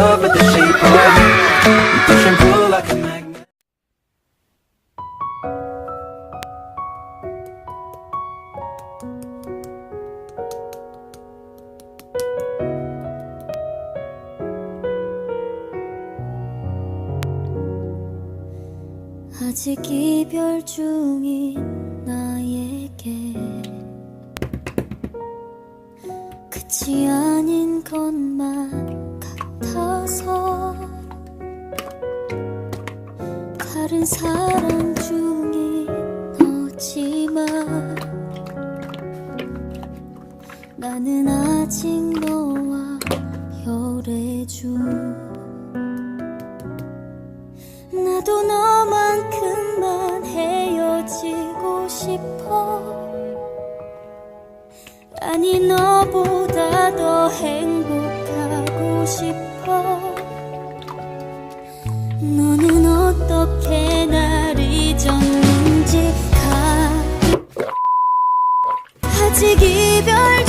love with the shape of you. You push and pull like a magnet. 아직 이별 중인 나에게 끝이 아닌 것만 같아서 다른 사랑 중인 너지만 나는 아직 너와 열애 중 나도 너만큼만 헤어지고 싶어. 아니 너보다 더 행복하고 싶어 너는 어떻게 날 잊었는지 가. 아직 이별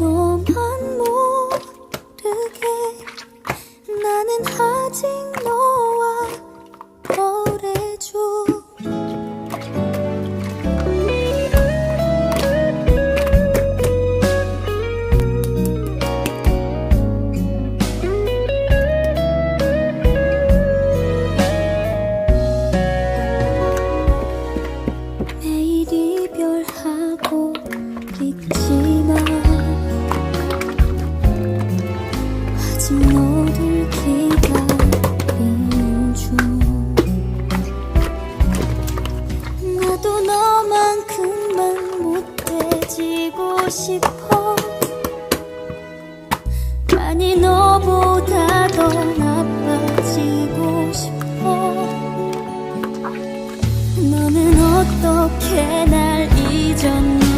너만 너를 기다리는 중. 나도 너만큼만 못해지고 싶어. 아니 너보다 더 나빠지고 싶어. 너는 어떻게 날 잊었는